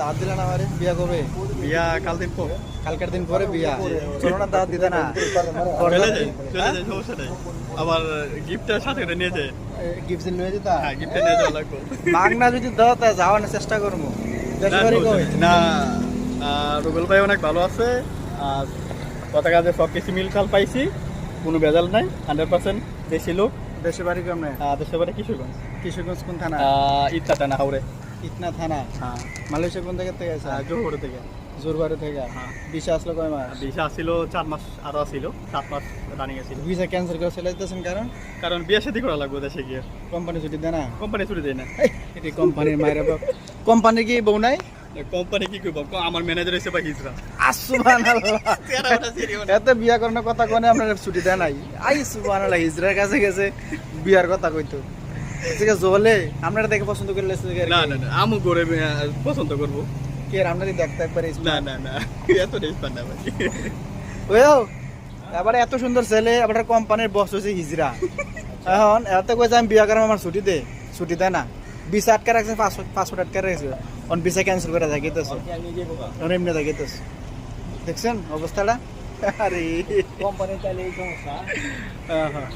দাঁত দিলে না আমারে? বিয়া কবে? বিয়া কাল দিন পর। কালকের দিন পরে বিয়া। চলো না দাঁত দিতে না। চলে চলে সমস্যা নাই। আবার সাথে করে নিয়ে যায় গিফট নিয়ে যেতা? হ্যাঁ গিফটে নিয়ে যাওয়া লাগবে। মাগনা যদি দাও তা যাওয়ানোর চেষ্টা করব। না রুবেল ভাই অনেক ভালো আছে। আর কথা কাজে সব কিছু মিলটাল পাইছি কোনো ভেজাল নাই হান্ড্রেড পার্সেন্ট দেশি লোক। দেশের বাড়ি কেমনে? দেশের বাড়ি কিশোরগঞ্জ। কিশোরগঞ্জ কোন থানা? ইচ্ছাটা না হাওড়ে ইতনা থানা। হ্যাঁ। মালয়েশিয়া কোন থেকে থেকে আছে? জোহরে থেকে। জোরবাড়ি থেকে? হ্যাঁ। বিশা আসলো কয় মাস? ভিসা আসছিল চার মাস আরও আসছিল সাত মাস রানিং আছিল ভিসা ক্যান্সেল করে চলে যেতেছেন কারণ? কারণ বিয়ে শাদি করা লাগবে দেশে গিয়ে। কোম্পানি ছুটি দেয় না? কোম্পানি ছুটি দেয় না। এটি কোম্পানির মায়ের বাপ। কোম্পানি কি বউ নাই? কোম্পানি কি করব আমার ম্যানেজার হিসেবে হিজরা। আসুবহানাল্লাহ এত বিয়া করানোর কথা কোনে আপনার ছুটি দেয় নাই? আই সুবহানাল্লাহ হিজরার কাছে গেছে। বিয়ার কথা কইতো। আছে জলে আপনারা দেখে পছন্দ করে লেছে না না না আমু করে পছন্দ করব। কে আপনারই দেখতে একবারে না না না এত রেসপন্ড না ভাই। ওয়েও এবারে এত সুন্দর ছেলে আপনার কোম্পানির বস হচ্ছে হিজরা। এখন এত কইছে আমি বিয়া করাম আমার ছুটি দে ছুটি দেয় না। বিশ আটকা রাখছে পাঁচশো পাঁচশো আটকা রাখছে। অন বিসা ক্যান্সেল করে থাকিতেছে অন এমনি থাকিতেছে দেখছেন অবস্থাটা? আরে। কোম্পানি এই সমস্যা। হ্যাঁ হ্যাঁ।